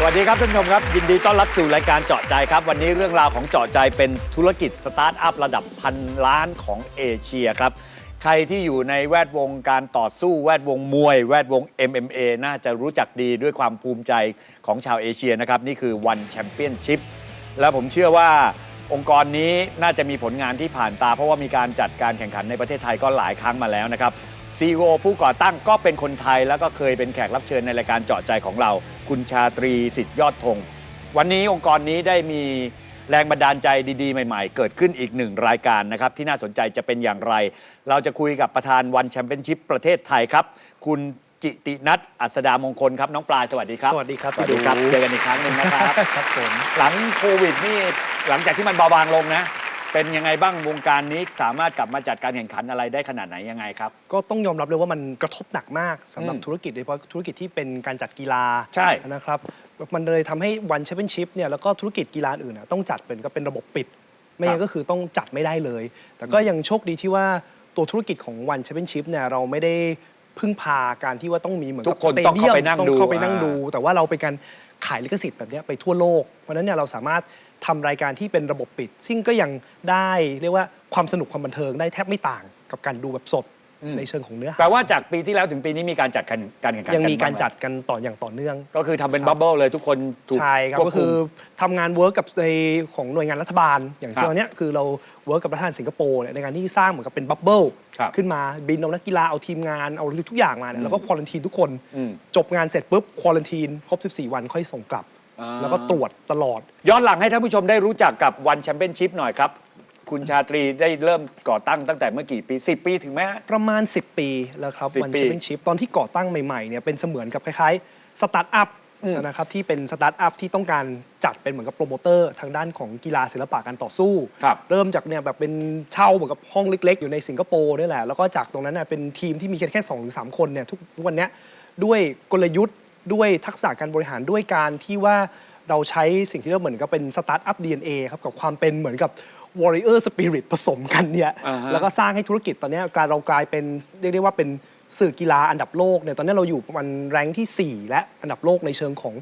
สวัสดีครับท่านผู้ชมครับ ยินดีต้อนรับสู่รายการเจาะใจครับ วันนี้เรื่องราวของเจาะใจเป็นธุรกิจสตาร์ทอัพระดับพันล้านของเอเชียครับ ใครที่อยู่ในแวดวงการต่อสู้แวดวงมวย แวดวง MMA น่าจะรู้จักดีด้วยความภูมิใจของชาวเอเชียนะครับ นี่คือ One Championship และผมเชื่อว่าองค์กรนี้น่าจะมีผลงานที่ผ่านตา เพราะว่ามีการจัดการแข่งขันในประเทศไทยก็หลายครั้งมาแล้วนะครับ CEO ผู้ก่อตั้งก็เป็นคนไทย แล้วก็เคยเป็นแขกรับเชิญในรายการเจาะใจของเรา คุณชาตรีสิทธิยอดธงวันนี้องค์กรนี้ได้มีแรงบันดาลใจดีๆ ใหม่ๆ เกิดขึ้นอีกหนึ่งรายการนะครับ ที่น่าสนใจจะเป็นอย่างไร เราจะคุยกับประธานวันแชมเปี้ยนชิพประเทศไทยครับ คุณจิตินัทอัสดามงคลครับ น้องปลายสวัสดีครับ สวัสดีครับสวัสดีครับพี่ดูเจอกันอีกครั้งหนึ่งนะครับ ครับผม หลังโควิดนี่หลังจากที่มันเบาบางลงนะ เป็นยังไงบ้างวงการนี้สามารถกลับมาจัดการแข่งขันอะไรได้ขนาดไหนยังไงครับ ก็ต้องยอมรับเลยว่ามันกระทบหนักมากสำหรับอืมธุรกิจโดยเฉพาะธุรกิจที่เป็นการจัดกีฬาใช่ นะครับมันเลยทำให้วันแชมเปี้ยนชิพเนี่ยแล้วก็ธุรกิจกีฬาอื่นน่ะต้องจัดเป็นก็เป็นระบบปิด ไม่งั้นก็คือต้องจัดไม่ได้เลย แต่ก็ยังโชคดีที่ว่าตัวธุรกิจของวันแชมเปี้ยนชิพเนี่ยเราไม่ได้พึ่งพาการที่ว่าต้องมีเหมือนทุกับกคนสต้องเข้าไปดียมนั่งต้องดูเข้าไปนั่งอ่าดู แต่ว่าเราเป็นการขายลิขสิทธิ์แบบเนี้ยไปทั่วโลก เพราะฉะนั้นเนี่ยเราสามารถ ทำรายการที่เป็นระบบปิด ซึ่งก็ยังได้เรียกว่าความสนุกความบันเทิงได้แทบไม่ต่างกับการดูแบบสดในเชิงของเนื้อหาแปลว่าจากปีที่แล้วถึงปีนี้มีการจัดการการแข่งขันยังมีการบ้ไหจัดกันต่ออย่างต่อเนื่อง ก็คือทำเป็นบับเบิลเลยทุกคนถูกใช่ครับวก็คือมทำงานเวิร์กกับในของหน่วยงานรัฐบาล อย่างครับที่ตอนเนี้ยคือเราเวิร์กกับรัฐบาลสิงคโปร์เนี่ยในการที่สร้างเหมือนกับเป็นบับเบิลครับขึ้นมาบินเอานักกีฬาเอาทีมงานเอาทุกอย่างมาเนี่ยแล้วก็ควอลันทีนทุกคนอืมจบงานเสร็จปุ๊บควอลันทีนครบ 14 วันค่อยส่งกลับอ่า แล้วก็ตรวจตลอด ย้อนหลังให้ท่านผู้ชมได้รู้จักกับวันแชมเปี้ยนชิพหน่อยครับ คุณชาตรีได้เริ่มก่อตั้งตั้งแต่เมื่อกี่ปี 10 ปีถึงไหมฮะ ประมาณ 10 ปีแล้วครับ 10วันปีแชมเปี้ยนชิพตอนที่ก่อตั้งใหม่ๆเนี่ยเป็นเสมือนกับคล้ายๆสตาร์ทอัพอืม นะครับที่เป็นสตาร์ทอัพที่ต้องการจัดเป็นเหมือนกับโปรโมเตอร์ทางด้านของกีฬาศิลปะการต่อสู้ ครับ เริ่มจากเนี่ยแบบเป็นเช่าเหมือนกับห้องเล็ก ๆ อยู่ในสิงคโปร์นี่แหละ แล้วก็จากตรงนั้นน่ะเป็นทีมที่มีแค่แค่สองหรือสามคนเนี่ยทุกทุกวันเนี้ยด้วยกลยุทธ์ ด้วยทักษะการบริหารด้วยการที่ว่าเราใช้สิ่งที่เราเหมือนกับเป็นสตาร์ทอัพ DNA ครับกับความเป็นเหมือนกับ Warrior Spirit ผสมกันเนี่ยอ่าฮะ แล้วก็สร้างให้ธุรกิจตอนเนี้ยกลายเรากลายเป็นเรียกได้ว่าเป็นสื่อกีฬาอันดับโลกเนี่ยตอนนี้เราอยู่ประมาณแรงที่4 และอันดับโลกในเชิงของ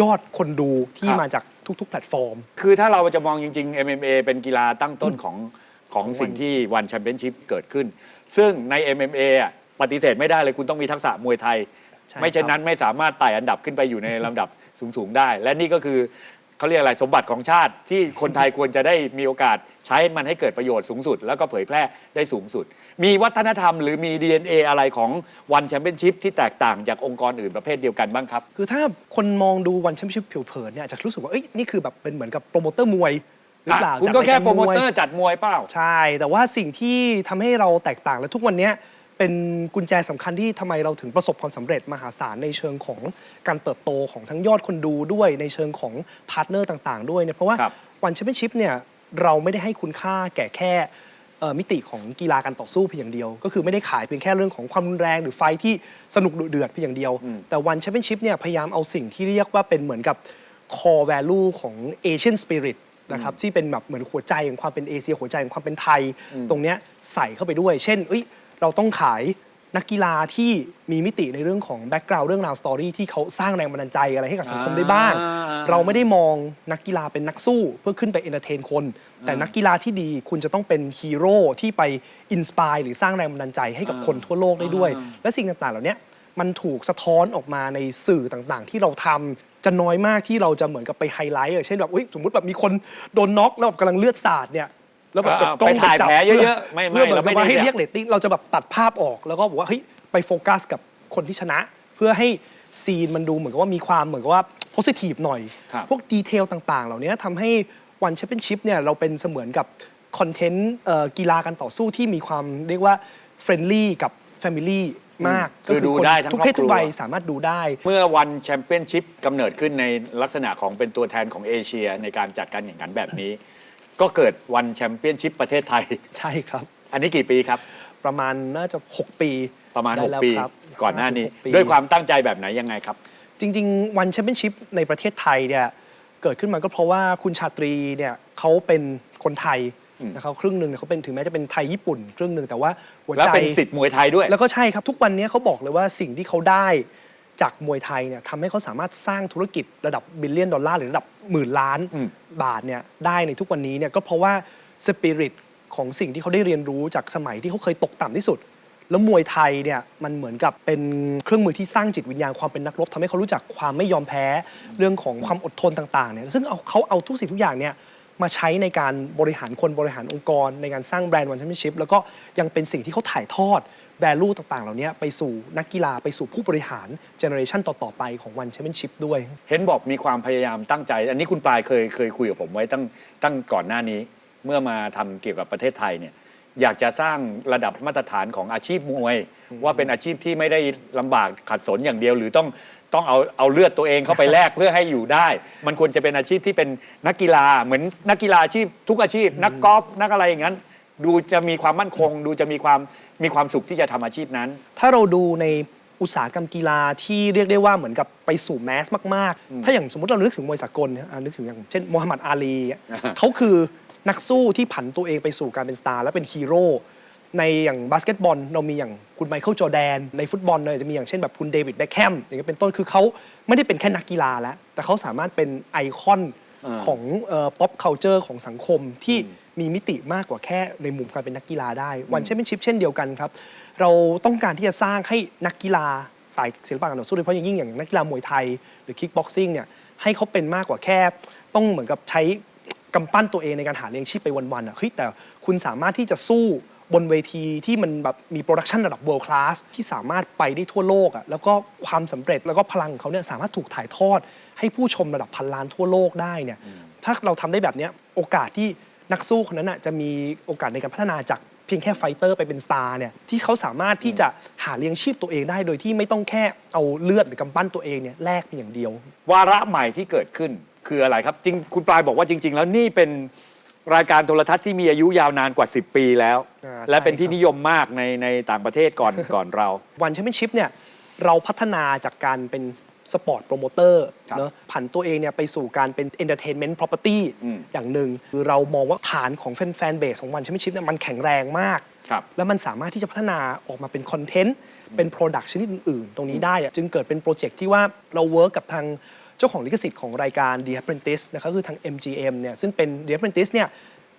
ยอดคนดูที่ครับมาจากทุก ๆ แพลตฟอร์ม คือถ้าเราจะมองจริง ๆ MMA เป็นกีฬาตั้งต้นของของสิ่งที่วันแชมเปี้ยนชิพเกิดขึ้น ซึ่งใน MMA อะปฏิเสธไม่ได้เลยคุณต้องมีทักษะมวยไทย ใช่ไม่เช่นครับนั้นไม่สามารถไต่อันดับขึ้นไปอยู่ในลำดับสูงๆได้ และนี่ก็คือเขาเรียกอะไรสมบัติของชาติที่คนไทยควรจะได้มีโอกาสใช้มันให้เกิดประโยชน์สูงสุด แล้วก็เผยแพร่ได้สูงสุด มีวัฒนธรรมหรือมี DNA อะไรของวันแชมเปี้ยนชิพที่แตกต่างจากองค์กรอื่นประเภทเดียวกันบ้างครับ คือถ้าคนมองดูวันแชมเปี้ยนชิพเผิวๆเนี่ยอาจจะรู้สึกว่าเอ้ยนี่คือแบบเป็นเหมือนกับโปรโมเตอร์มวยหรือเปล่าคุณจัดก็แค่ายาโปรโมเตอวยร์จัดมวยเปล่า ใช่ แต่ว่าสิ่งที่ทำให้เราแตกต่างและทุกวันเนี้ย เป็นกุญแจสำคัญที่ทำไมเราถึงประสบความสำเร็จมหาศาลในเชิงของการเติบโตของทั้งยอดคนดูด้วยในเชิงของพาร์ทเนอร์ต่างๆ ด้วยเนี่ยเพราะว่าครับวันแชมเปี้ยนชิพเนี่ยเราไม่ได้ให้คุณค่าแก่แค่เอ่อมิติของกีฬาการต่อสู้เพียงอย่างเดียว ก็คือไม่ได้ขายเพียงแค่เรื่องของความรุนแรงหรือไฟท์ที่สนุกดุเดือดเพียงอย่างเดียวอืมแต่วันแชมเปี้ยนชิพเนี่ยพยายามเอาสิ่งที่เรียกว่าเป็นเหมือนกับ core value ของ Asian Spirit นะครับที่เป็นแบบเหมือนหัวใจของความเป็นเอเชียหัวใจของความเป็นไทย ตรงเนี้ยใส่เข้าไปด้วย เช่นเอ้ย เราต้องขายนักกีฬาที่มีมิติในเรื่องของแบ็กกราวด์เรื่องราวสตอรี่ที่เขาสร้างแรงบันดาลใจอะไรให้กับสังคมได้บ้างอ่าเราไม่ได้มองนักกีฬาเป็นนักสู้เพื่อขึ้นไปเอนเตอร์เทนคน แต่นักกีฬาที่ดีคุณจะต้องเป็นฮีโร่ที่ไปอินสปายหรือสร้างแรงบันดาลใจให้กับคนทั่วโลกได้ด้วย และสิ่งต่างๆ เหล่าเนี้ยมันถูกสะท้อนออกมาในสื่อต่างๆ ที่เราทำจะน้อยมากที่เราจะเหมือนกับไปไฮไลท์อะเช่นแบบอุ๊ยสมมติแบบมีคนโดนน็อกแล้วแบบกำลังเลือดสาดเนี่ย แล้วแบบจะอ่ากล้องไปถ่ายจับแผลเยอะๆไม่ไม่เพื่อเหมือนเราไม่กับว่าได้ให้อยากเรียกเรตติ้งเราจะแบบตัดภาพออก แล้วก็บอกว่าเฮ้ยไปโฟกัสกับคนที่ชนะ เพื่อให้ซีนมันดูเหมือนกับว่ามีความเหมือนกับว่าโพสิทีฟหน่อย ครับ พวกดีเทลต่างๆ เหล่านี้ทำให้วันแชมเปี้ยนชิพเนี่ยเราเป็นเสมือนกับคอนเทนต์กีฬาการต่อสู้ที่มีความเรียกว่าเฟรนลี่กับแฟมิลี่มากคือก็ดูนได้ทั้งทุกเพศครอบครัว ทุกวัยสามารถดูได้ เมื่อวันแชมเปี้ยนชิพกำเนิดขึ้นในลักษณะของเป็นตัวแทนของเอเชียในการจัดการแข่งขันแบบนี้ ก็เกิดวันแชมเปี้ยนชิพประเทศไทย ใช่ครับ อันนี้กี่ปีครับ ประมาณน่าจะ 6 ปีประมาณ ได้แล้ว6 ปี ครับก่อนหน้านี้ หกปี ด้วยความตั้งใจแบบไหนยังไงครับ จริง ๆ วันแชมเปี้ยนชิพในประเทศไทยเนี่ยเกิดขึ้นมาก็เพราะว่าคุณชาตรีเนี่ยเขาเป็นคนไทยอืม นะครับครึ่งหนึ่งเนี่ยเขาเป็นถึงแม้จะเป็นไทยญี่ปุ่น ครึ่งหนึ่งแต่ว่าหัวแล้วใจ เป็นสิทธิ์มวยไทยด้วย แล้วก็ใช่ครับทุกวันนี้เขาบอกเลยว่าสิ่งที่เขาได้ จากมวยไทยเนี่ยทำให้เขาสามารถสร้างธุรกิจระดับบิลเลียนดอลลาร์หรือระดับหมื่นล้านอืมบาทเนี่ยได้ในทุกวันนี้เนี่ยก็เพราะว่าสปิริตของสิ่งที่เขาได้เรียนรู้จากสมัยที่เขาเคยตกต่ำที่สุด แล้วมวยไทยเนี่ยมันเหมือนกับเป็นเครื่องมือที่สร้างจิตวิญญาณความเป็นนักรบทำให้เขารู้จักความไม่ยอมแพ้เรื่องของความอดทนต่างๆเนี่ยซึ่งเอาเขาเอาทุกสิ่งทุกอย่างเนี่ยมาใช้ในการบริหารคนบริหารองค์กร ในการสร้างแบรนด์วันแชมเปี้ยนชิพแล้วก็ยังเป็นสิ่งที่เขาถ่ายทอด แวลูต่างๆ เหล่านี้ไปสู่นักกีฬาไปสู่ผู้บริหารเจเนอเรชันต่อ ๆ ไปของวันแชมเปี้ยนชิพด้วย เห็นบอกมีความพยายามตั้งใจ อันนี้คุณปลายเคยเคยคุยกับผมไว้ตั้งตั้งก่อนหน้านี้ เมื่อมาทำเกี่ยวกับประเทศไทยเนี่ยอยากจะสร้างระดับมาตรฐานของอาชีพมวย ว่าเป็นอาชีพที่ไม่ได้ลำบากขัดสนอย่างเดียว หรือต้องต้องเอาเอาเลือดตัวเองเข้าไปแลกเพื่อให้อยู่ได้ มันควรจะเป็นอาชีพที่เป็นนักกีฬาเหมือนนักกีฬาอาชีพทุกอาชีพ นักกอล์ฟนักอะไรอย่างนั้น ดูจะมีความมั่นคง ดูจะมีความมีความสุขที่จะทำอาชีพนั้น ถ้าเราดูในอุตสาหกรรมกีฬาที่เรียกได้ว่าเหมือนกับไปสู่แมสมาก ๆ ถ้าอย่างสมมติเรานึกถึงมวยสากลเนี่ยอะนึกถึงอย่างเช่นโมฮัมหมัดอาลีอะอ่าฮะเขาคือนักสู้ที่ผันตัวเองไปสู่การเป็นสตาร์และเป็นฮีโร่ในอย่างบาสเกตบอลเรามีอย่างคุณไมเคิลจอร์แดน ในฟุตบอลเนี่ยจะมีอย่างเช่นแบบคุณเดวิดแบ็คแฮมอย่างเงี้ยเป็นต้นคือเขาไม่ได้เป็นแค่นักกีฬาแล้ว แต่เขาสามารถเป็นไอคอนอ่าของป๊อปเคานเจอร์ของสังคมที่ มีมิติมากกว่าแค่ในมุมการเป็นนักกีฬาได้วันแชมเปี้ยนชิพเช่นเดียวกันครับ เราต้องการที่จะสร้างให้นักกีฬาสายศิลปะการต่อสู้โดยเฉพาะอย่างยิ่งอย่างนักกีฬามวยไทยหรือคิกบ็อกซิ่งเนี่ยให้เขาเป็นมากกว่าแค่ ต้องเหมือนกับใช้กำปั้นตัวเองในการหาเลี้ยงชีพไปวันๆอะเฮ้ยแต่คุณสามารถที่จะสู้บนเวทีที่มันแบบมีโปรดักชันระดับ world class ที่สามารถไปได้ทั่วโลกอะแล้วก็ความสำเร็จแล้วก็พลังของเขาเนี่ยสามารถถูกถ่ายทอด ให้ผู้ชมระดับพันล้านทั่วโลกได้เนี่ยถ้าเราทำได้แบบเนี้ยโอกาสที่ นักสู้คนนั้นอะจะมีโอกาสในการพัฒนาจากเพียงแค่ไฟเตอร์ไปเป็นสตาร์เนี่ยที่เขาสามารถที่จะหาเลี้ยงชีพตัวเองได้ โดยที่ไม่ต้องแค่เอาเลือดหรือกำปั้นตัวเองเนี่ยแลกเพียงอย่างเดียว วาระใหม่ที่เกิดขึ้นคืออะไรครับ จริงคุณปลายบอกว่าจริง ๆ แล้วนี่เป็นรายการโทรทัศน์ที่มีอายุยาวนานกว่า 10 ปีแล้ว อ่าและเป็นใช่ที่ครับ นิยมมากในในต่างประเทศก่อน ก่อนเรา วันแชมเปี้ยนชิพเนี่ยเราพัฒนาจากการเป็น สปอร์ตโปรโมเตอร์ครับเนอะผันตัวเองเนี่ยไปสู่การเป็นเอนเตอร์เทนเมนต์พ r o p e r t y อืมอย่างหนึ่งคือเรามองว่าฐานของแฟนๆเบสของวันแชมเปี้ยนชิพเนี่ยมันแข็งแรงมากครับแล้วมันสามารถที่จะพัฒนาออกมาเป็นคอนเทนต์เป็นโปรดักชนิดอื่นๆ ตรงนี้ได้อะจึงเกิดเป็นโปรเจกต์ที่ว่าเราเวิร์กกับทางเจ้าของลิขสิทธิ์ของรายการ The Apprentice นะครับคือทาง MGM เนี่ยซึ่งเป็น The Apprentice เนี่ย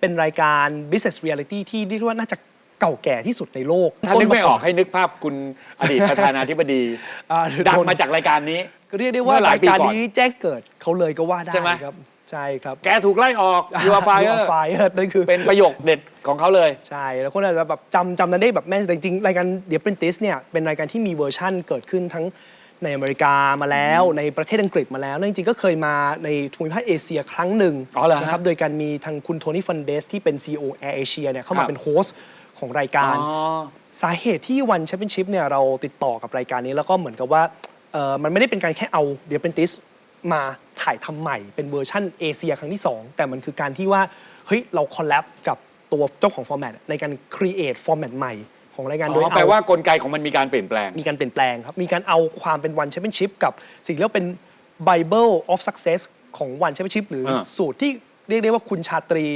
เป็นรายการ business reality ที่เรียกว่าน่าจะ เก่าแก่ที่สุดในโลกถ้านึกไม่ออกให้นึกภาพคุณอดีตประธานาธิบดีอ่าดังมาจากรายการนี้ก็เรียกได้ว่าเมื่อหลายรายปีการก่อนนี้แจ้งเกิดเขาเลยก็ว่าได้ใช่ไหมครับใช่ครับ แกถูกไล่ออก You are fired You are fired นั่นคือเป็นประโยคเด็ดของเขาเลย ใช่แล้วคนอาจจะแบบจำจำนั้นได้แบบแม่นแต่จริงๆรายการ The Apprentice เนี่ยเป็นรายการที่มีเวอร์ชั่นเกิดขึ้นทั้งในอเมริกามาแล้วในประเทศอังกฤษมาแล้วแล้วจริงๆก็เคยมาในภูมิภาคเอเชียครั้งหนึ่งอ๋อเหรอฮะนะครับโดยการมีทางคุณโทนี่ฟันเดสที่เป็น CEO Air Asia เนี่ยเข้าครัมาบเป็นโฮสต์ ของรายการ อ๋อ สาเหตุที่วันแชมเปี้ยนชิพเนี่ยเราติดต่อกับรายการนี้แล้วก็เหมือนกับว่าเอ่อมันไม่ได้เป็นการแค่เอาเดียเป็นติสมาถ่ายทำใหม่เป็นเวอร์ชั่นเอเชียครั้งที่ 2 แต่มันคือการที่ว่าเฮ้ยเราคอลแลบกับตัวเจ้าของฟอร์แมตในการครีเอทฟอร์แมตใหม่ของรายการอ๋โดยอเอาแปลว่ากลไกของมันมีการเปลี่ยนแปลง มีการเปลี่ยนแปลงครับ มีการเอาความเป็นวันแชมเปี้ยนชิพกับสิ่งที่เรียกว่าเป็น Bible of Success ของวันแชมเปี้ยนชิพหรืออา สูตรที่เรียกได้ว่าคุณชาตรี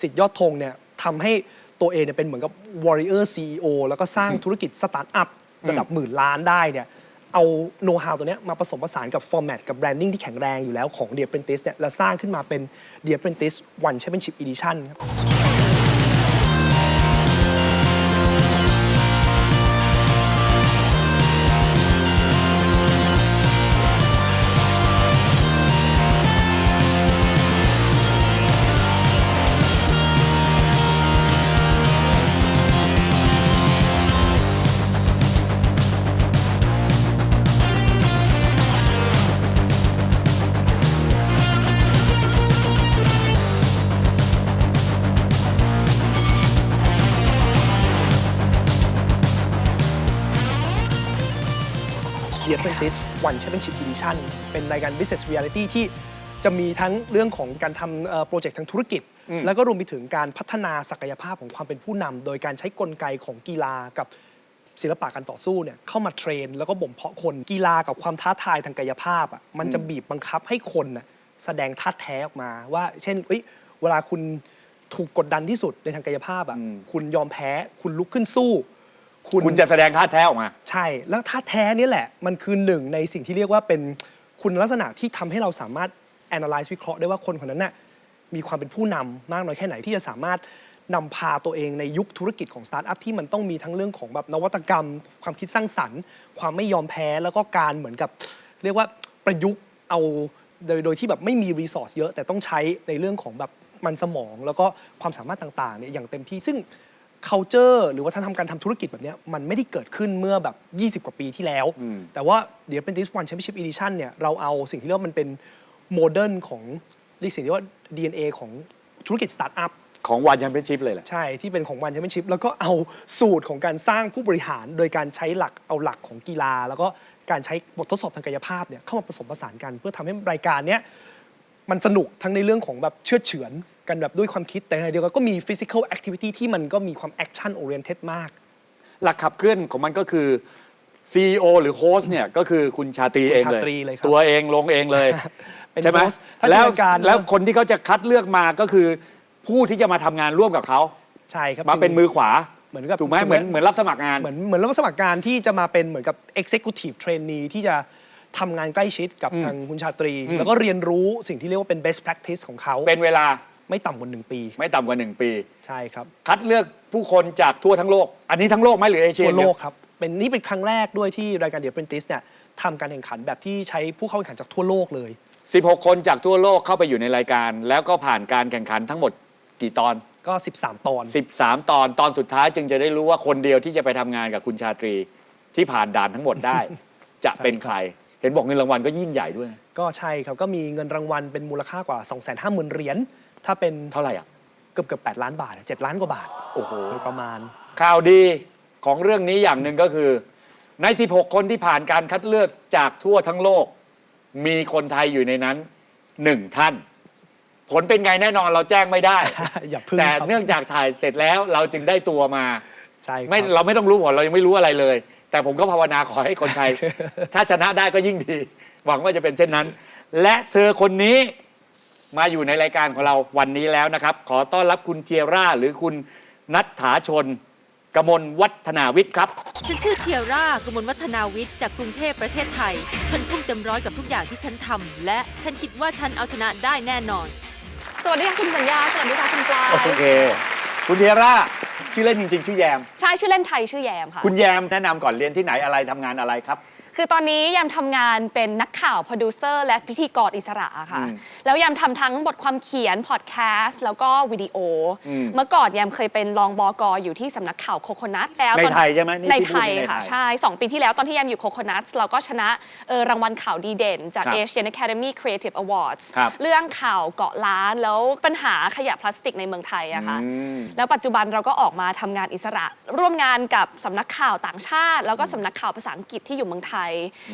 สิทธิยอดธงเนี่ยทำให้ ตัวเองเนี่ยเป็นเหมือนกับ Warrior CEO แล้วก็สร้างธุรกิจสตาร์ทอัพระดับหมื่นล้านได้เนี่ยเอาโน้ตฮาวตัวเนี้ยมาผสมผสานกับฟอร์แมตกับแบรนดิ้งที่แข็งแรงอยู่แล้วของ The Apprentice เนี่ยแล้วสร้างขึ้นมาเป็น The Apprentice One Championship Edition ครับ Championship Edition เป็นรายการ Business Reality ที่จะมีทั้งเรื่องของการทำเอ่อโปรเจกต์ทางธุรกิจ แล้วก็รวมไปถึงการพัฒนาศักยภาพของความเป็นผู้นำโดยการใช้กลไกของกีฬากับศิลปะการต่อสู้เนี่ยเข้ามาเทรน แล้วก็บ่มเพาะคนกีฬากับความท้าทายทางกายภาพอะมันจะบีบบังคับให้คนน่ะแสดงท่าตุแท้ออกมาว่า เช่นเอ้ยเวลาคุณถูกกดดันที่สุดในทางกายภาพอะอืมคุณยอมแพ้คุณลุกขึ้นสู้ คุณคุณจะแสดงท่าแท้ออกมา ใช่ แล้วท่าแท้เนี่ยแหละ มันคือหนึ่งในสิ่งที่เรียกว่าเป็นคุณลักษณะที่ทำให้เราสามารถ analyze วิเคราะห์ได้ว่าคนคนนั้นน่ะมีความเป็นผู้นำมากน้อยแค่ไหนที่จะสามารถนำพาตัวเองในยุคธุรกิจของสตาร์ทอัพที่มันต้องมีทั้งเรื่องของแบบนวัตกรรม ความคิดสร้างสรรค์ ความไม่ยอมแพ้แล้วก็การเหมือนกับ เรียกว่าประยุกต์เอาโดยโดยที่แบบไม่มีรีซอสเยอะ แต่ต้องใช้ในเรื่องของแบบมันสมองแล้วก็ความสามารถต่างๆเนี่ยอย่างเต็มที่ซึ่ง culture หรือว่าท่านทำการทำธุรกิจแบบเนี้ยมันไม่ได้เกิดขึ้นเมื่อแบบ 20 กว่าปีที่แล้ว อืม แต่ว่าเดี๋ยวเป็น this one championship edition เนี่ยเราเอาสิ่งที่เรียกว่ามันเป็นโมเดิร์นของเรียกสิ่งที่ว่า DNA ของธุรกิจสตาร์ทอัพ ของวันแชมเปี้ยนชิพเลยแหละ ใช่ ที่เป็นของวันแชมเปี้ยนชิพแล้วก็เอาสูตรของการสร้างผู้บริหารโดยการใช้หลักเอาหลักของกีฬา แล้วก็การใช้บททดสอบทางกายภาพเนี่ยเข้ามาผสมผสานกัน เพื่อทำให้รายการเนี้ย มันสนุกทั้งในเรื่องของแบบเชื่อดเฉือนกันแบบด้วยความคิดแต่ในขณะเดียวกันก็มี physical activity ที่มันก็มีความ action oriented มาก หลักขับเคลื่อนของมันก็คือ CEO หรือโค้ชเนี่ยก็คือคุณชาตรีคุณเองชาเลยตรีเลยครับตัวเองลงเองเลยเป็นใช่ไหมโค้ชถ้าแล้วจินตนาการ แล้วคนที่เขาจะคัดเลือกมาก็คือผู้ที่จะมาทำงานร่วมกับเขาใช่ครับมาเป็นมือขวาเหมือนกับถูกไหมเหมือนเหมือนรับสมัครงาน เหมือนเหมือนรับสมัครการที่จะมาเป็นเหมือนกับ executive trainee ที่จะ ทำงานใกล้ชิดกับอืมทางคุณชาตรีอืมแล้วก็เรียนรู้สิ่งที่เรียกว่าเป็น best practice ของเขาเป็นเวลาไม่ต่ำกว่าหนึ่งปี ไม่ต่ำกว่า 1 ปี ใช่ครับ คัดเลือกผู้คนจากทั่วทั้งโลก อันนี้ทั้งโลกไหมหรือเอเชียทั่วโลกเดียครับ เป็นนี่เป็นครั้งแรกด้วยที่รายการ The Apprentice เนี่ยทำการแข่งขันแบบที่ใช้ผู้เข้าแข่งขันจากทั่วโลกเลย 16 คนจากทั่วโลกเข้าไปอยู่ในรายการ แล้วก็ผ่านการแข่งขันทั้งหมดกี่ตอน ก็ 13 ตอน 13 ตอนตอนสุดท้ายจึงจะได้รู้ว่าคนเดียวที่จะไปทำงานกับคุณชาตรีที่ผ่านด่านทั้งหมดได้ จะเป็นใคร เห็นบอกเงินรางวัลก็ยิ่งใหญ่ด้วยก็ใช่ครับ ก็มีเงินรางวัลเป็นมูลค่ากว่า 250,000เหรียญถ้าเป็นเท่าไหร่อะ เกือบเกือบ8ล้านบาทอะ7ล้านกว่าบาทโอ้โห โดยประมาณ ข่าวดีของเรื่องนี้อย่างหนึ่งก็คือใน 16 คนที่ผ่านการคัดเลือกจากทั่วทั้งโลก มีคนไทยอยู่ในนั้นหนึ่งท่าน ผลเป็นไงแน่นอนเราแจ้งไม่ได้ อย่าพึ่งแต่ครับเนื่องจากถ่ายเสร็จแล้วเราจึงได้ตัวมา ใช่ครับ ไม่เราไม่ต้องรู้ผลเรายังไม่รู้อะไรเลย แต่ผมก็ภาวนาขอให้คนไทย ถ้าชนะได้ก็ยิ่งดี หวังว่าจะเป็นเช่นนั้น และเธอคนนี้มาอยู่ในรายการของเราวันนี้แล้วนะครับ ขอต้อนรับคุณเทียร่า หรือคุณนัทถาชน กมลวัฒนาวิทย์ครับ ฉันชื่อเทียร่ากมลวัฒนาวิทย์จากกรุงเทพประเทศไทย ฉันทุ่มเต็มร้อยกับทุกอย่างที่ฉันทำและฉันคิดว่าฉันเอาชนะได้แน่นอน สวัสดีค่ะคุณสัญญา สวัสดีค่ะคุณปลาย โอเค คุณเทียร่า ชื่อเล่นจริง ๆ ชื่อแยม ใช่ชื่อเล่นไทยชื่อแยมค่ะ คุณแยมแนะนำก่อนเรียนที่ไหนอะไรทำงานอะไรครับ คือตอนนี้ยามทำงานเป็นนักข่าวโปรดิวเซอร์และพิธีกรอิสระค่ะอืมแล้วยามทำทั้งบทความเขียนพอดแคสต์แล้วก็วิดีโออมเมื่อก่อนยามเคยเป็นรองบอกออยู่ที่สำนักข่าวโคโคนัทแล้วในตอนไทยใช่ไหมนี่ในที่พูไทดยในไทยค่ะ ใช่2ปีที่แล้วตอนที่ยามอยู่โคโคนัทเราก็ชนะเออรางวัลข่าวดีเด่น จากครับ Asian Academy Creative Awards ครับเรื่องข่าวเกาะล้านแล้วปัญหาขยะพลาสติกในเมืองไทยอะค่ะอืมแล้วปัจจุบันเราก็ออกมาทำงานอิสระ ร่วมงานกับสำนักข่าวต่างชาติ แล้วก็สำนักข่าวภาษาอังกฤษที่อยู่เมืองไทย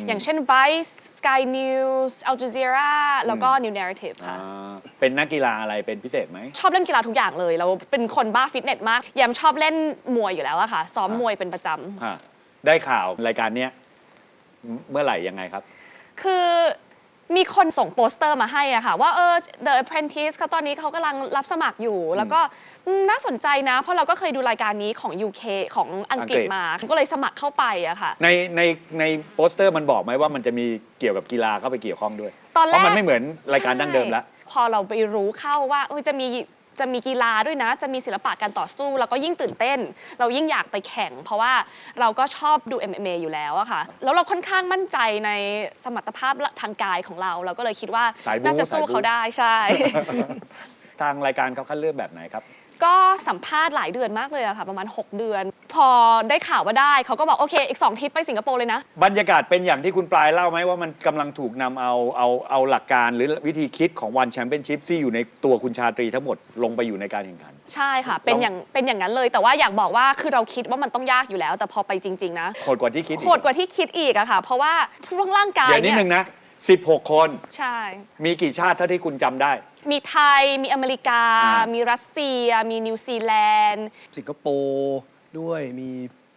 อย่างเช่น Vice Sky News Al Jazeera แล้วก็ New Narrative ค่ะ อ่าเป็นนักกีฬาอะไรเป็นพิเศษไหม ชอบเล่นกีฬาทุกอย่างเลย เราเป็นคนบ้าฟิตเนสมากยามชอบเล่นมวยอยู่แล้วอะค่ะ ซ้อมอ่ามมวยเป็นประจำ ฮะได้ข่าวรายการเนี้ยเมื่อไหร่ยังไงครับ คือ มีคนส่งโปสเตอร์มาให้อะค่ะว่าเออ The Apprentice เขาตอนนี้เขากำลังรับสมัครอยู่ แล้วก็อืมน่าสนใจนะ เพราะเราก็เคยดูรายการนี้ของ UK ของอังกฤษอังกฤษ มาก็เลยสมัครเข้าไปอะค่ะ ในในในโปสเตอร์มันบอกไหมว่ามันจะมีเกี่ยวกับกีฬาเข้าไปเกี่ยวข้องด้วย ตอนแรกเพราะมันไม่เหมือนรายการดั้งเดิมแล้ว ใช่พอเราไปรู้เข้าว่าเออจะมี จะมีกีฬาด้วยนะ จะมีศิลปะการต่อสู้เราก็ยิ่งตื่นเต้น เรายิ่งอยากไปแข่ง เพราะว่าเราก็ชอบดู MMA อยู่แล้วอะค่ะ แล้วเราค่อนข้างมั่นใจในสมรรถภาพทางกายของเรา เราก็เลยคิดว่าสายบู๊น่าจะสู้สายบู๊เขาได้ใช่ ทางรายการเขาคัดเลือกแบบไหนครับ ก็สัมภาษณ์หลายเดือนมากเลยอะค่ะประมาณ 6 เดือน พอได้ข่าวว่าได้เขาก็บอกโอเค อีก 2 ทิศไปสิงคโปร์เลยนะ บรรยากาศเป็นอย่างที่คุณปลายเล่าไหมว่ามันกำลังถูกนำเอาเอาเอาหลักการหรือวิธีคิดของวันแชมเปี้ยนชิพที่อยู่ในตัวคุณชาตรีทั้งหมดลงไปอยู่ในการแข่งขัน ใช่ค่ะ เป็นอย่างเป็นอย่างนั้นเลย แต่ว่าอยากบอกว่าคือเราคิดว่ามันต้องยากอยู่แล้ว แต่พอไปจริง ๆ นะโหดกว่าที่คิดอีโหดกว่าที่คิดอีกอะค่ะ เพราะว่าพวกร่างกายเดี๋ยวนิดเนี่ยนึงนะ 16 คนใช่ มีกี่ชาติเท่าที่คุณจำได้ มีไทย มีอเมริกาอ่ามีมีรัสเซีย มีนิวซีแลนด์ สิงคโปร์ด้วยมี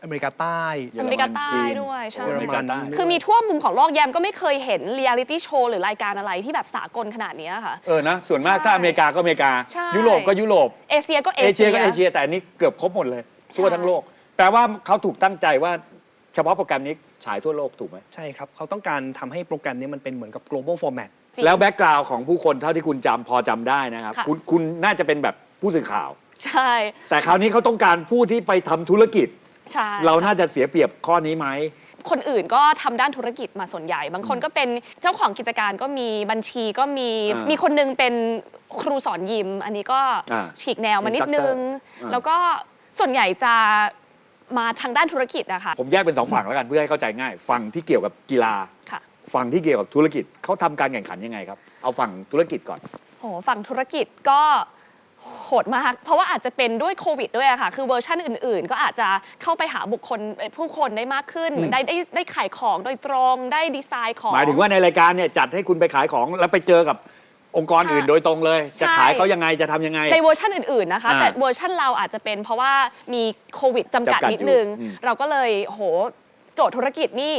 อเมริกาใต้เยอรมันอเมริกาใต้จีนด้วยใช่อเมริกาใต้คือมีทั่วมุมของโลกแยมก็ไม่เคยเห็นเรียลิตี้โชว์หรือรายการอะไรที่แบบสากลขนาดนี้ค่ะ เออนะ ส่วนมากใช่ถ้าอเมริกาก็อเมริกาใช่ยุโรปก็ยุโรป เอเชียก็เอเอเชียก็เอเชียแต่อันนี้เกือบครบหมดเลยทั่วใช่ทั้งโลก แปลว่าเขาถูกตั้งใจว่าเฉพาะโปรแกรมนี้ฉายทั่วโลกถูกไหมใช่ครับเขาต้องการทำให้โปรแกรมนี้มันเป็นเหมือนกับ global format จริง แล้วแบ็กกราวด์ของผู้คนเท่าที่คุณจำพอจำได้นะครับค่ะ คุณคุณน่าจะเป็นแบบผู้สื่อข่าว ใช่แต่คราวนี้เขาต้องการผู้ที่ไปทำธุรกิจ ใช่ เราน่าจะเสียเปรียบข้อนี้ไหม คนอื่นก็ทำด้านธุรกิจมาส่วนใหญ่ บางคนก็เป็นเจ้าของกิจการก็มีบัญชีก็มีอ่ามีมีคนหนึงเป็นครูสอนยิม อันนี้ก็อ่าฉีกแนวมานิดนึง Instructor อ่า แล้วก็ส่วนใหญ่จะมาทางด้านธุรกิจนะคะผมแยกเป็นสองฝั่งแล้วกันเพื่อให้เข้าใจง่าย ฝั่งที่เกี่ยวกับกีฬา ค่ะ ฝั่งที่เกี่ยวกับธุรกิจเขาทำการแข่งขันยังไงครับ เอาฝั่งธุรกิจก่อน โหฝั่งธุรกิจก็โหดมาก เพราะว่าอาจจะเป็นด้วยโควิดด้วยอะค่ะ คือเวอร์ชันอื่นๆ ก็อาจจะเข้าไปหาบุคคลเอ่อผู้คนได้มากขึ้นอืมได้ได้ได้ขายของโดยตรง ได้ดีไซน์ของ หมายถึงว่าในรายการเนี่ยจัดให้คุณไปขายของแล้วไปเจอกับองค์กรใช่อื่นโดยตรงเลยจะใช่ขายเขายังไงจะทำยังไง ในเวอร์ชันอื่นๆ นะคะ อ่าแต่เวอร์ชันเราอาจจะเป็นเพราะว่ามีโควิดจำกัดจำกัดนิดนึง อยู่อืม เราก็เลยโหโจทย์ธุรกิจนี่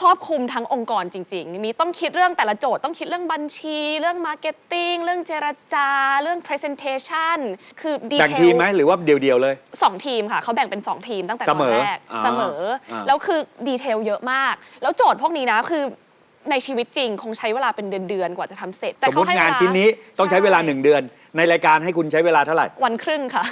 ครอบคลุมทั้งองค์กรจริง ๆ มีต้องคิดเรื่องแต่ละโจทย์ ต้องคิดเรื่องบัญชี เรื่องมาร์เก็ตติ้งเรื่องเจรจา เรื่อง presentation คือดีแบ่งเททีมลไหมหรือว่าเดียวๆเลย สองทีมค่ะ เขาแบ่งเป็น 2 ทีมตั้งแต่ตเสอนมอแรกอ่าเสมอ อ่า แล้วคือดีเทลเยอะมาก แล้วโจทย์พวกนี้นะคือในชีวิตจริงคงใช้เวลาเป็นเดือนๆกว่าจะทำเสร็จสมมติเขให้งานเวลชิ้นนี้ต้องใช้เวลาหนึ่งเดือน ในรายการให้คุณใช้เวลาเท่าไหร่ วันครึ่งค่ะ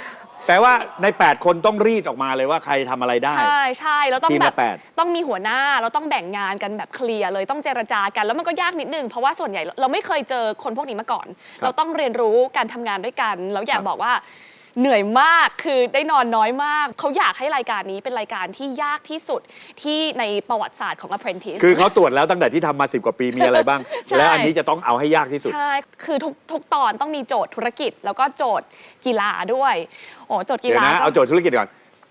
แปลว่าใน 8 คนต้องรีดออกมาเลยว่าใครทำอะไรได้ ใช่ใช่แล้วต้องทีมแบละบแปด ต้องมีหัวหน้าเราต้องแบ่งงานกันแบบเคลียร์เลยต้องเจรจากันแล้วมันก็ยากนิดนึงเพราะว่าส่วนใหญ่เราไม่เคยเจอคนพวกนี้มาก่อน เราต้องเรียนรู้การทำงานด้วยกันแล้วอยากบอกว่า เหนื่อยมากคือได้นอนน้อยมาก เขาอยากให้รายการนี้เป็นรายการที่ยากที่สุดที่ในประวัติศาสตร์ของ Apprentice คือเขาตรวจแล้วตั้งแต่ที่ทำมา 10 กว่าปีมีอะไรบ้าง ใช่ แล้วอันนี้จะต้องเอาให้ยากที่สุด ใช่ คือทุกทุกตอนต้องมีโจทย์ธุรกิจ แล้วก็โจทย์กีฬาด้วย โอ้โจทย์กีเดี๋ยวฬานะ ก็ เอาโจทย์ธุรกิจก่อน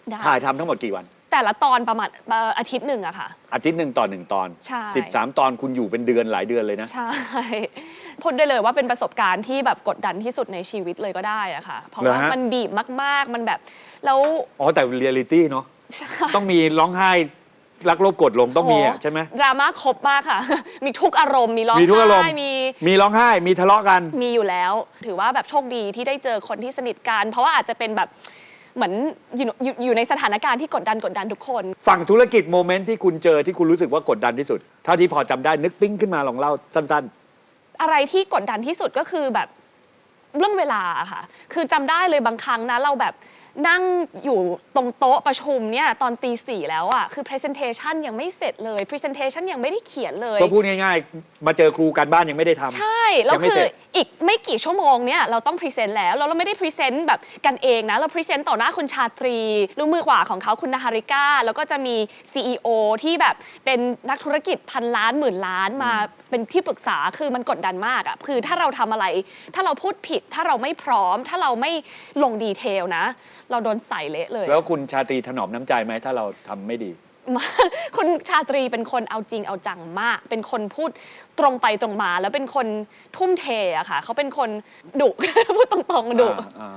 ได้ ถ่ายทำทั้งหมดกี่วัน แต่ละตอนประมาณเอ่ออาทิตย์หนึ่งอะค่ะ อาทิตย์หนึ่งต่อหนึ่งตอน ใช่ 13 ตอนคุณอยู่เป็นเดือนหลายเดือนเลยนะ ใช่พูดได้เลยว่าเป็นประสบการณ์ที่แบบกดดันที่สุดในชีวิตเลยก็ได้อะค่ะ เพราะเหรอว่าฮะ มันบีบมาก ๆ มันแบบแล้วอ๋อแต่เรียลิตี้เนาะใช่ต้องมีร้องไห้รักโลภกดลงต้องมีอะโอ้ใช่ไหมดราม่าครบมากค่ะ มีทุกอารมณ์มีร้องมีทุกอารมณ์ไห้มี มีร้องไห้มีทะเลาะกัน มีอยู่แล้ว ถือว่าแบบโชคดีที่ได้เจอคนที่สนิทกัน เพราะว่าอาจจะเป็นแบบ เหมือนอยู่อยู่อยู่ในสถานการณ์ที่กดดันกดดันทุกคน ฝั่งธุรกิจโมเมนต์ที่คุณเจอที่คุณรู้สึกว่ากดดันที่สุด เท่าที่พอจำได้นึกปิ้งขึ้นมาลองเล่าสั้น อะไรที่กดดันที่สุดก็คือแบบเรื่องเวลาอะค่ะ คือจำได้เลยบางครั้งนะเราแบบ นั่งอยู่ตรงโต๊ะประชุมเนี่ยตอนตีสี่แล้วอะคือ presentation ยังไม่เสร็จเลย presentation ยังไม่ได้เขียนเลยๆก็พูดง่ายๆ มาเจอครูการบ้านยังไม่ได้ทำ ใช่ แล้วยังไม่คืเสอร็จ อีกไม่กี่ชั่วโมงเนี่ยเราต้องพรีเซนต์แล้วแล้วเราไม่ได้พรีเซนต์แบบกันเองนะ เราพรีเซนต์ต่อหน้าคุณชาตรีลูกมือขวาของเขาคุณนาฮาริก้า แล้วก็จะมี CEO ที่แบบเป็นนักธุรกิจพันล้านหมื่นล้านมาเป็นที่ปรึกษาคือมันกดดันมากอะคือถ้าเราทำอะไร ถ้าเราพูดผิดถ้าเราไม่พร้อม ถ้าเราไม่ลงดีเทลนะเราโดนใส่เละเลย แล้วคุณชาตรีถนอมน้ำใจไหมถ้าเราทำไม่ดี มากคุณชาตรีเป็นคนเอาจริงเอาจังมาก เป็นคนพูดตรงไปตรงมา แล้วเป็นคนทุ่มเทอะค่ะ เขาเป็นคนดุ พูดตรงๆดุ อ่าอ่า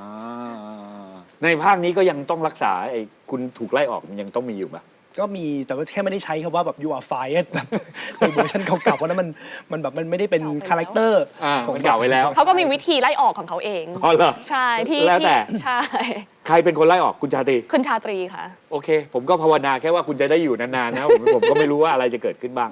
ในภาคนี้ก็ยังต้องรักษาไอ้คุณถูกไล่ออกมันยังต้องมีอยู่ปะ ก็มีแต่ว่าแค่ไม่ได้ใช้คำว่าแบบ you are fired แบบในเวอร์ชันเก่าๆเพราะนั้นมันมันแบบมันไม่ได้เป็นเก่าไปแล้วคาแรคเตอร์อ่ามันเก่าไปแล้ว เขาก็มีวิธีไล่ออกของเขาเองอ๋อเหรอใช่ที่แล้วแต่ที่ใช่ใครเป็นคนไล่ออกคุณชาตรี คุณชาตรีค่ะ โอเค ผมก็ภาวนาแค่ว่าคุณจะได้อยู่นานๆนะผมผมก็ไม่รู้ว่าอะไรจะเกิดขึ้นบ้าง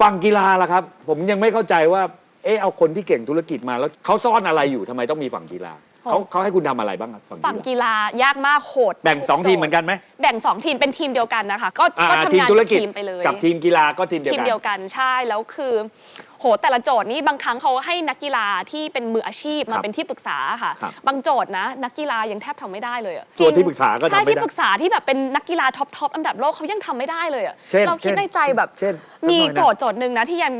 ฝั่งกีฬาล่ะครับ ผมยังไม่เข้าใจว่า เออเอาคนที่เก่งธุรกิจมาแล้วเขาซ่อนอะไรอยู่ทำไมต้องมีฝั่งกีฬา เขาเขาให้คุณทำอะไรบ้างครับฝั่งฝั่งกีฬากีฬายากมากโหดแบ่งสองทีมเหมือนกันไหมแบ่งสองทีมเป็นทีมเดียวกันนะคะ ก็อ่าก็ทำทีมงานธุรกับกิจทีมไปเลย กับทีมกีฬาก็ทีมเดียวทีมกัน เดียวกันใช่แล้วคือโหแต่ละโจทย์นี่บางครั้งเขาให้นักกีฬาที่เป็นมืออาชีพครัมาบเป็นที่ปรึกษาค่ะ ครับบางโจทย์นะ นักกีฬายังแทบทำไม่ได้เลยอะส่วนที่ปรึกษาก็ทำไม่ได้ใช่ที่ปรึกษาที่แบบเป็นนักกีฬาท็อปทอปอันดับโลกเขายังทำไม่ได้เลยอะเช่นเราคิดเช่นในใจแบบเช่นสักมีหน่อยนะโจทย์โจทย์หนึ่งนะที่ยัง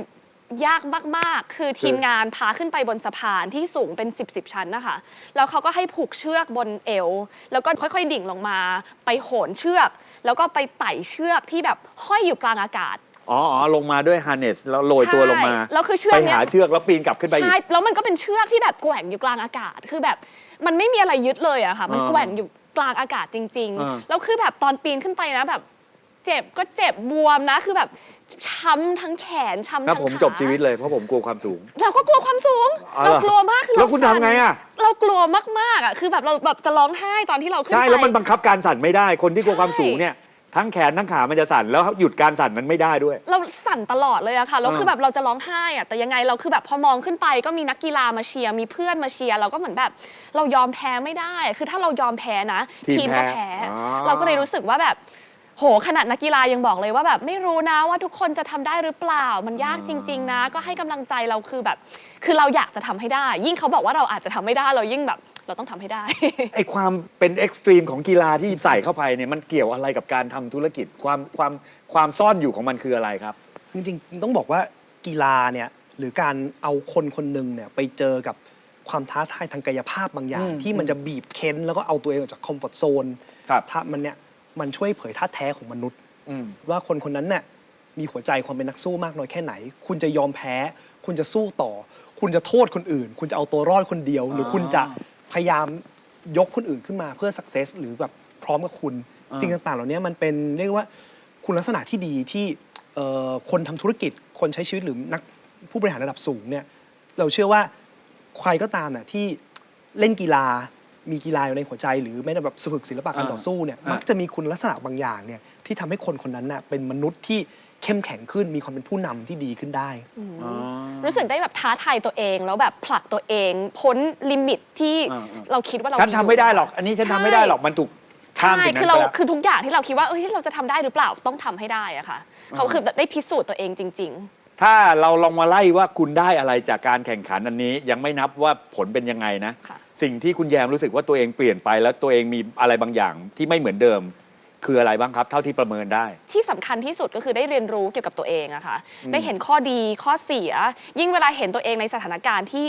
ยากมาก ๆ คือทีมงานพาขึ้นไปบนสะพานที่สูงเป็น10บสชั้นนะคะ แล้วเขาก็ให้ผูกเชือกบนเอว แล้วก็ค่อยๆ ดิ่งลงมา ไปโหนเชือก แล้วก็ไปไต่เชือกที่แบบห้อยอยู่กลางอากาศอ๋ออ๋อ ลงมาด้วยฮาร์เนสแล้วโรยตัวลงมาใช่แล้วคือเชือกไปเนี่ยหาเชือกแล้วปีนกลับขึ้นไปอีใช่กแล้วมันก็เป็นเชือกที่แบบแกว่งอยู่กลางอากาศ คือแบบมันไม่มีอะไรยึดเลยอะค่ะ มันอ่าแกว่งอยู่กลางอากาศจริงอ่าๆแล้วคือแบบตอนปีนขึ้นไปนะแบบ เจ็บก็เจ็บบวมนะ คือแบบช้ำทั้งแขนช้ำถ้าทั้งผมขาจบชีวิตเลยเพราะผมกลัวความสูง เราก็กลัวความสูงอ๋อเหรอเรากลัวมากคือแล้วเราคุณสั่นทำไงอะ เรากลัวมากๆอะคือแบบเราแบบจะร้องไห้ตอนที่เราขึ้นใช่ไปแล้วมันบังคับการสั่นไม่ได้ คนที่กลัวความใช่สูงเนี่ยทั้งแขนทั้งขามันจะสั่นแล้วหยุดการสั่นมันไม่ได้ด้วย เราสั่นตลอดเลยอะค่ะแล้วอ่าคือแบบเราจะร้องไห้อะแต่ยังไงเราคือแบบพอมองขึ้นไปก็มีนักกีฬามาเชียร์มีเพื่อนมาเชียร์เราก็เหมือนแบบ เรายอมแพ้ไม่ได้ คือถ้าเรายอมแพ้นะทีมก็แพ้อ๋อ เราก็เลยรู้สึกว่าแบบ โหขนาดนักกีฬายังบอกเลยว่าแบบไม่รู้นะว่าทุกคนจะทำได้หรือเปล่า มันยากจริง ๆ นะ ก็ให้กำลังใจเราคือแบบ คือเราอยากจะทำให้ได้ ยิ่งเขาบอกว่าเราอาจจะทำไม่ได้เรายิ่งแบบ เราต้องทำให้ได้ ไอความเป็นเอ็กซ์ตรีมของกีฬาที่ใส่เข้าไปเนี่ยมันเกี่ยวอะไรกับการทำธุรกิจความความความซ่อนอยู่ของมันคืออะไรครับ จริงๆต้องบอกว่ากีฬาเนี่ยหรือการเอาคนคนหนึ่งเนี่ยไปเจอกับความท้าทายทางกายภาพบางอย่างอืมที่มันจะบีบเค้นแล้วก็เอาตัวเองออกจากคอมฟอร์ทโซนครับ ถ้ามันเนี่ย มันช่วยเผยท่าตุแท้ของมนุษย์อืมว่าคนคนนั้นเนี่ยมีหัวใจความเป็นนักสู้มากน้อยแค่ไหน คุณจะยอมแพ้ คุณจะสู้ต่อ คุณจะโทษคนอื่น คุณจะเอาตัวรอดคนเดียว หรือคุณจะพยายามยกคนอื่นขึ้นมาเพื่อสักเซสหรือแบบพร้อมกับคุณอ่าสิ่งต่างๆ เหล่านี้มันเป็นเรียกว่าคุณลักษณะที่ดีที่เอ่อคนทำธุรกิจคนใช้ชีวิตหรือนักผู้บริหารระดับสูงเนี่ยเราเชื่อว่าใครก็ตามน่ะที่เล่นกีฬา มีกีฬาอยู่ในหัวใจ หรือแม้แต่แบบฝึกศิลปะการต่อสู้เนี่ยอ่ามัมักจะมีคุณลักษณะบางอย่างเนี่ยที่ทำให้คนคนนั้นน่ะเป็นมนุษย์ที่เข้มแข็งขึ้นมีความเป็นผู้นำที่ดีขึ้นได้อ๋อรู้สึกได้แบบท้าทายตัวเอง แล้วแบบผลักตัวเอง พ้นลิมิตที่อ่าอ่า เราคิดว่าเรา ฉันทำไม่ได้หรอก อันนี้ฉันทำไม่ได้หรอกใช่มันถูกข้ามใช่สิ่งนั้คืนอเราไปแล้ว คือทุกอย่างที่เราคิดว่าเอ้ยเราจะทำได้หรือเปล่าต้องทำให้ได้อะค่ะ เขาคือแบบได้พิสูจน์ตัวเองจริง ถ้าเราลองมาไล่ว่าคุณได้อะไรจากการแข่งขันอันนี้ ยังไม่นับว่าผลเป็นยังไงนะ ค่ะ สิ่งที่คุณแยมรู้สึกว่าตัวเองเปลี่ยนไปแล้วตัวเองมีอะไรบางอย่างที่ไม่เหมือนเดิม คืออะไรบ้างครับ เท่าที่ประเมินได้ๆที่สำคัญที่สุดก็คือได้เรียนรู้เกี่ยวกับตัวเองอะค่ะ ได้เห็นข้อดีข้อเสีย ยิ่งเวลาเห็นตัวเองในสถานการณ์ที่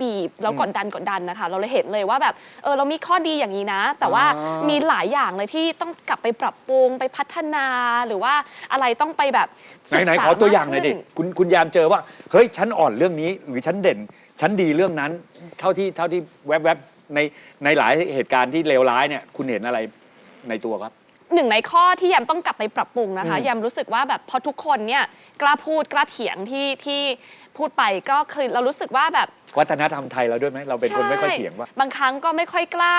บีบแล้วกดดันกดดันนะคะ เราเลยเห็นเลยว่าแบบเออเรามีข้อดีอย่างนี้นะ แต่ว่าอ๋อ มีหลายอย่างเลยที่ต้องกลับไปปรับปรุงไปพัฒนาหรือว่าอะไรต้องไปแบบไหนไหนๆขอตัวอย่างหน่อยดิคุณคุณแยมเจอว่าเฮ้ยฉันอ่อนเรื่องนี้หรือฉันเด่นฉันดีเรื่องนั้น เท่าที่เท่าที่แวบๆในในหลายเหตุการณ์ที่เลวร้ายเนี่ยคุณเห็นอะไรในตัวครับ หนึ่งในข้อที่แยมต้องกลับไปปรับปรุงนะคะอืมแยมรู้สึกว่าแบบพอทุกคนเนี่ยกล้าพูดกล้าเถียงที่ที่พูดไปก็คือเรารู้สึกว่าแบบ วัฒนธรรมไทยเราด้วยไหมเราเป็นคนไม่ค่อยเถียงว่า บางครั้งก็ไม่ค่อยกล้า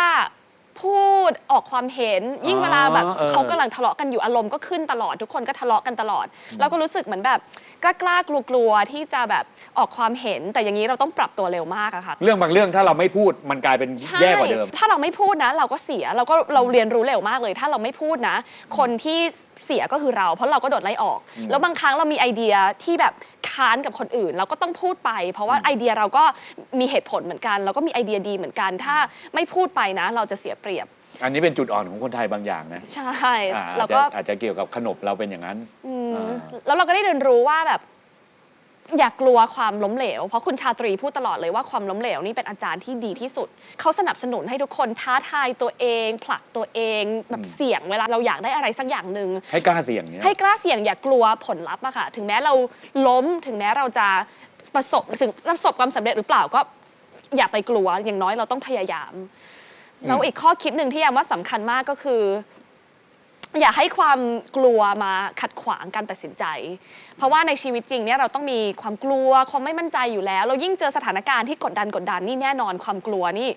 พูดออกความเห็น ยิ่งเวลาแบบเออเขากำลังทะเลาะกันอยู่อารมณ์ก็ขึ้นตลอด ทุกคนก็ทะเลาะกันตลอด แล้วก็รู้สึกเหมือนแบบกล้ากล้ากลัวกลัวๆที่จะแบบออกความเห็น แต่อย่างนี้เราต้องปรับตัวเร็วมากอะค่ะ เรื่องบางเรื่องถ้าเราไม่พูดมันกลายเป็นใช่แย่กว่าเดิม ถ้าเราไม่พูดนะ เราก็เสียเราก็เราเรียนรู้เร็วมากเลย ถ้าเราไม่พูดนะ คนที่ เสียก็คือเรา เพราะเราก็โดดไล่ออก แล้วบางครั้งเรามีไอเดียที่แบบค้านกับคนอื่น เราก็ต้องพูดไป เพราะว่าไอเดียเราก็มีเหตุผลเหมือนกัน เราก็มีไอเดียดีเหมือนกัน ถ้าไม่พูดไปนะ เราจะเสียเปรียบ อันนี้เป็นจุดอ่อนของคนไทยบางอย่างนะใช่อ่าอาแล้จวจะก็อาจจะเกี่ยวกับขนบเราเป็นอย่างนั้น อืมอ่า แล้วเราก็ได้เรียนรู้ว่าแบบ อย่ากลัวความล้มเหลว เพราะคุณชาตรีพูดตลอดเลยว่าความล้มเหลวนี่เป็นอาจารย์ที่ดีที่สุด เขาสนับสนุนให้ทุกคนท้าทายตัวเอง ผลักตัวเองแบบเสี่ยงเวลาเราอยากได้อะไรสักอย่างหนึ่งให้กล้าเสี่ยงเนี่ยให้กล้าเสี่ยงอย่ากลัวผลลัพธ์อะค่ะ ถึงแม้เราล้มถึงแม้เราจะประสบถึงประสบความสำเร็จหรือเปล่าก็อย่าไปกลัวอย่างน้อยเราต้องพยายามแล้วอีกข้อคิดหนึ่งที่ยามว่าสำคัญมากก็คือ อย่าให้ความกลัวมาขัดขวางการตัดสินใจ เพราะว่าในชีวิตจริงเนี่ยเราต้องมีความกลัวความไม่มั่นใจอยู่แล้ว เรายิ่งเจอสถานการณ์ที่กดดันกดดันนี่แน่นอนความกลัวนี่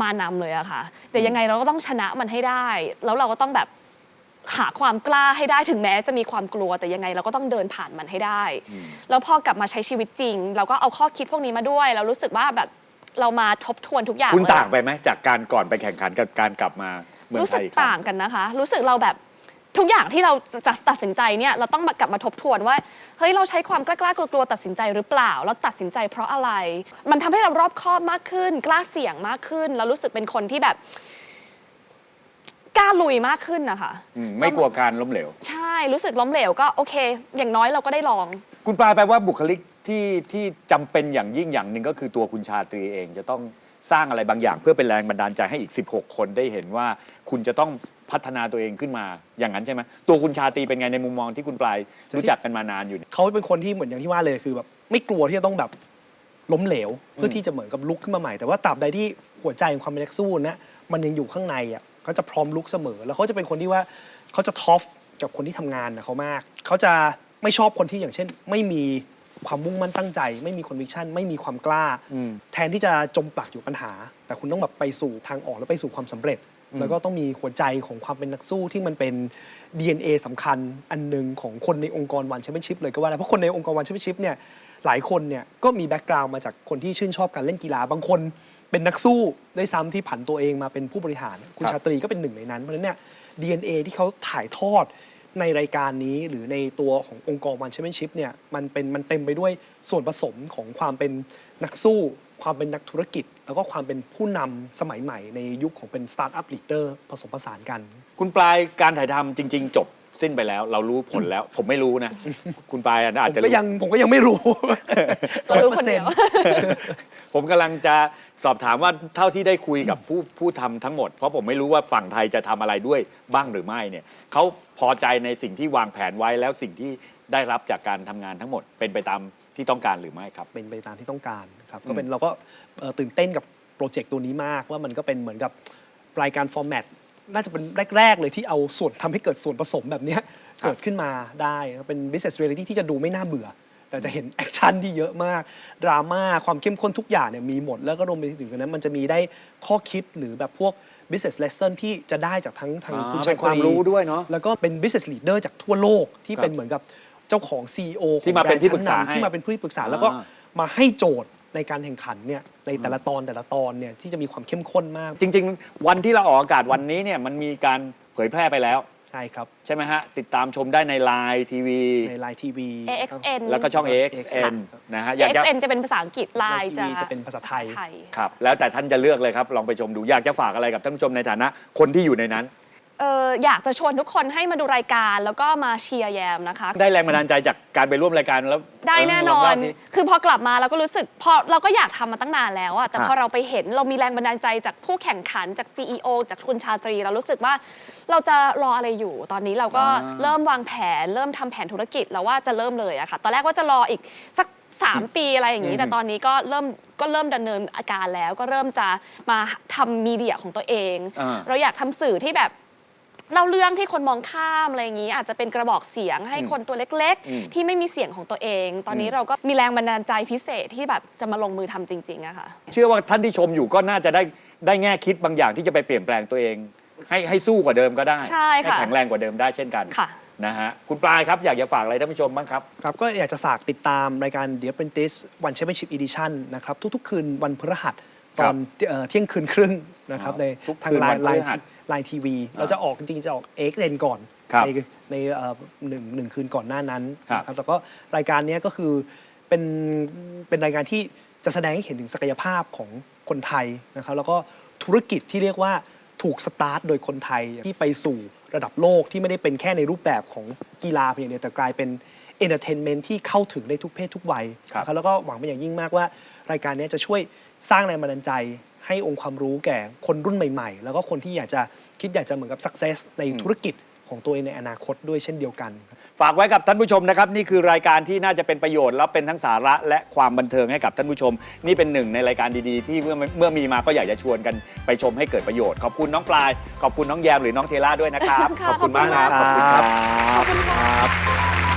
มานำเลยอะค่ะ แต่ยังไงเราก็ต้องชนะมันให้ได้ แล้วเราก็ต้องแบบหาความกล้าให้ได้ถึงแม้จะมีความกลัว แต่ยังไงเราก็ต้องเดินผ่านมันให้ได้ แล้วพอกลับมาใช้ชีวิตจริง เราก็เอาข้อคิดพวกนี้มาด้วย เรารู้สึกว่าแบบเรามาทบทวนทุกอย่างคุณเลยต่างไปไหมจากการก่อนไปแข่งขันกับการกลับมา เมืองรู้ไทสึกยอีกครั้ต่างกันนะคะ รู้สึกเราแบบทุกอย่างที่เราจะตัดสินใจเนี่ยเราต้องมากลับมาทบทวนว่าเฮ้ยเราใช้ความกล้าๆกลัวๆตัดสินใจหรือเปล่า เราตัดสินใจเพราะอะไร มันทำให้เรารอบคอบมากขึ้น กล้าเสี่ยงมากขึ้น แล้วรู้สึกเป็นคนที่แบบกล้าลุยมากขึ้นนะคะอืมไม่กลัวการล้มเหลว ใช่รู้สึกล้มเหลวก็โอเค อย่างน้อยเราก็ได้ลอง คุณปลายแปลว่าบุคลิกที่ที่จำเป็นอย่างยิ่งอย่างหนึ่งก็คือตัวคุณชาตรีเองจะต้อง สร้างอะไรบางอย่าง เพื่อเป็นแรงบันดาลใจให้อีก 16 คนได้เห็นว่า คุณจะต้องพัฒนาตัวเองขึ้นมาอย่างนั้นใช่ไหมตัวคุณชาตรีเป็นไงในมุมมองที่คุณปลายรู้จักกันมานานอยู่เนี่ยเขาเป็นคนที่เหมือนอย่างที่ว่าเลยคือแบบไม่กลัวที่จะต้องแบบล้มเหลว เพื่อที่จะเหมือนกับลุกขึ้นมาใหม่ แต่ว่าตราบใดที่หัวใจของความเป็นนักสู้นะมันยังอยู่ข้างในอะเขาจะพร้อมลุกเสมอ แล้วเขาจะเป็นคนที่ว่าเขาจะท็อปกับคนที่ทำงานนะเขามาก เขาจะไม่ชอบคนที่อย่างเช่น ไม่มี ความมุ่งมั่นตั้งใจ ไม่มีคอนวิคชันไม่มีความกล้าอืมแทนที่จะจมปลักอยู่ปัญหา แต่คุณต้องแบบไปสู่ทางออกแล้วไปสู่ความสำเร็จ แล้วก็ต้องมีหัวใจของความเป็นนักสู้ที่มันเป็น DNA สำคัญอันหนึ่งของคนในองค์กรวันแชมเปี้ยนชิพเลยก็ว่าได้เพราะคนในองค์กรวันแชมเปี้ยนชิพเนี่ยหลายคนเนี่ยก็มีแบ็กกราวน์มาจากคนที่ชื่นชอบการเล่นกีฬาบางคนเป็นนักสู้ด้วยซ้ำที่ผันตัวเองมาเป็นผู้บริหาร คุณครับชาตรีก็เป็นหนึ่งในนั้นเพราะฉะนั้นเนี่ย DNA ที่เขาถ่ายทอด ในรายการนี้หรือในตัวขององค์กรวันแชมเปี้ยนชิพเนี่ยมันเป็นมันเต็มไปด้วยส่วนผสมของความเป็นนักสู้ ความเป็นนักธุรกิจ แล้วก็ความเป็นผู้นำสมัยใหม่ในยุคของเป็นสตาร์ทอัพลีดเดอร์ผสมผสานกัน คุณปลายการถ่ายทำจริง ๆ จบ สิ้นไปแล้ว เรารู้ผลแล้ว ผมไม่รู้นะ คุณปลายอาผจมจะก็ยังผมก็ยังไม่รู้เรารู้คนเดียว ผมกำลังจะสอบถามว่าเท่าที่ได้คุยกับผู้ผู้ทำทั้งหมด เพราะผมไม่รู้ว่าฝั่งไทยจะทำอะไรด้วยบ้างหรือไม่เนี่ยเขาพอใจในสิ่งที่วางแผนไว้แล้วสิ่งที่ได้รับจากการทำงานทั้งหมดเป็นไปตามที่ต้องการหรือไม่ครับ เป็นไปตามที่ต้องการครับอืมก็เป็นเราก็เอ่อตื่นเต้นกับโปรเจกต์ตัวนี้มากว่ามันก็เป็นเหมือนกับรายการฟอร์แมต น่าจะเป็นแรก ๆ เลยที่เอาส่วนทำให้เกิดส่วนผสมแบบเนี้ยเกิดขึ้นมาได้เป็น business reality ที่จะดูไม่น่าเบื่อ แต่จะเห็นแอคชั่นที่เยอะมาก ดราม่าความเข้มข้นทุกอย่างเนี่ยมีหมด แล้วก็รวมไปถึงนั้น มันจะมีได้ข้อคิดหรือแบบพวก business lesson ที่จะได้จากทั้งทางอ่าคุณเป็นความรู้ด้วยเนอะแล้วก็เป็น business leader จากทั่วโลกที่ครับเป็นเหมือนกับเจ้าของ CEO ของที่มาเป็นที่ปรึกษาแบรนด์ชั้นนำให้ ที่มาเป็นผู้ที่ปรึกษาแล้วก็อ่ามาให้โจทย์ ในการแข่งขันเนี่ยในแต่ละตอนแต่ละตอนเนี่ยที่จะมีความเข้มข้นมาก จริง ๆ วันที่เราออกอากาศวันนี้เนี่ยมันมีการเผยแพร่ไปแล้ว ใช่ครับ ใช่ไหมฮะ ติดตามชมได้ในไลน์ทีวีในไลน์ทีวี AXN แล้วก็ช่อง AXN นะฮะอยากจะ AXN จะเป็นภาษาอังกฤษไลไลน์น์ทีจะวีจะเป็นภาษาไทยไทย ครับแล้วแต่ท่านจะเลือกเลยครับ ลองไปชมดูอยากจะฝากอะไรกับท่านผู้ชมในฐานะคนที่อยู่ในนั้น เอออยากจะชวนทุกคนให้มาดูรายการแล้วก็มาเชียร์แยมนะคะ ได้แรงบันดาลใจจากการไปร่วมรายการแล้วได้แน่นลองน เล่าสิ คือพอกลับมาเราก็รู้สึกพอเราก็อยากทำมาตั้งนานแล้วอะแต่ฮะพอเราไปเห็นเรามีแรงบันดาลใจจากผู้แข่งขันจาก CEO จากคุณชาตรี เรารู้สึกว่าเราจะรออะไรอยู่ตอนนี้เราก็เริ่มวางแผน เริ่มทำแผนธุรกิจแล้วว่าจะเริ่มเลยอะค่ะ ตอนแรกว่าจะรออีกสัก 3 ปีอะไรอย่างนี้ แต่ตอนนี้ก็เริ่มก็เริ่มดำเนินอาการแล้วก็เริ่มจะมาทำมีเดียของตัวเอง อ่า เราอยากทำสื่อที่แบบ เล่าเรื่องที่คนมองข้ามอะไรอย่างนี้ อาจจะเป็นกระบอกเสียงให้คนตัวเล็กอืมๆที่ไม่มีเสียงของตัวเอง ตอนนี้อืมเราก็มีแรงบันดาลใจพิเศษที่แบบจะมาลงมือทำจริงๆอะค่ะ เชื่อว่าท่านที่ชมอยู่ก็น่าจะได้ได้แง่คิดบางอย่างที่จะไปเปลี่ยนแปลงตัวเอง ให้ให้สู้กว่าเดิมก็ได้ใช่ค่ะแข็งแรงกว่าเดิมได้เช่นกันค่ะนะฮะคุณปลายครับ อยากจะฝากอะไรท่านผู้ชมบ้างครับ ครับ ก็อยากจะฝากติดตามรายการ The Apprentice One Championship Edition นะครับ ทุกๆ คืนวันพฤหัสคตรัอบนเอ่อเที่ยงคืนครึ่งนะครับอ๋อในทุกทางคืนไลวันน์พไลฤน์หัส ไลน์ทีวีอ่าเราจะออกจริงๆจะออกเอ็กเนก่อนครับในในเอ่อหนึ่งหนึ่งคืนก่อนหน้านั้นครับนะครับแล้วก็รายการเนี้ยก็คือเป็นเป็นรายการที่จะแสดงให้เห็นถึงศักยภาพของคนไทยนะครับแล้วก็ธุรกิจที่เรียกว่าถูกสตาร์ทโดยคนไทยที่ไปสู่ระดับโลกที่ไม่ได้เป็นแค่ในรูปแบบของกีฬาเพียงเดียวแต่กลายเป็นเอนเตอร์เทนเมนต์ที่เข้าถึงได้ทุกเพศทุกวัยครับนะครับแล้วก็หวังเป็นอย่างยิ่งมากว่า รายการนี้จะช่วยสร้างแรงบันดาลใจ ให้องค์ความรู้แก่คนรุ่นใหม่ ๆ แล้วก็คนที่อยากจะคิดอยากจะเหมือนกับ success ในธุรกิจของตัวเองในอนาคตด้วยเช่นเดียวกัน ฝากไว้กับท่านผู้ชมนะครับ นี่คือรายการที่น่าจะเป็นประโยชน์แล้วเป็นทั้งสาระและความบันเทิงให้กับท่านผู้ชม นี่เป็นหนึ่งในรายการดีๆ ที่เมื่อเมื่อมีมาก็อยากจะชวนกันไปชมให้เกิดประโยชน์ ขอบคุณน้องปลาย ขอบคุณน้องแยมหรือน้องเทล่าด้วยนะครับ ค่ะขอบคุณมากครับขอบคุณขอบคุณครับขอบคุณค่ะ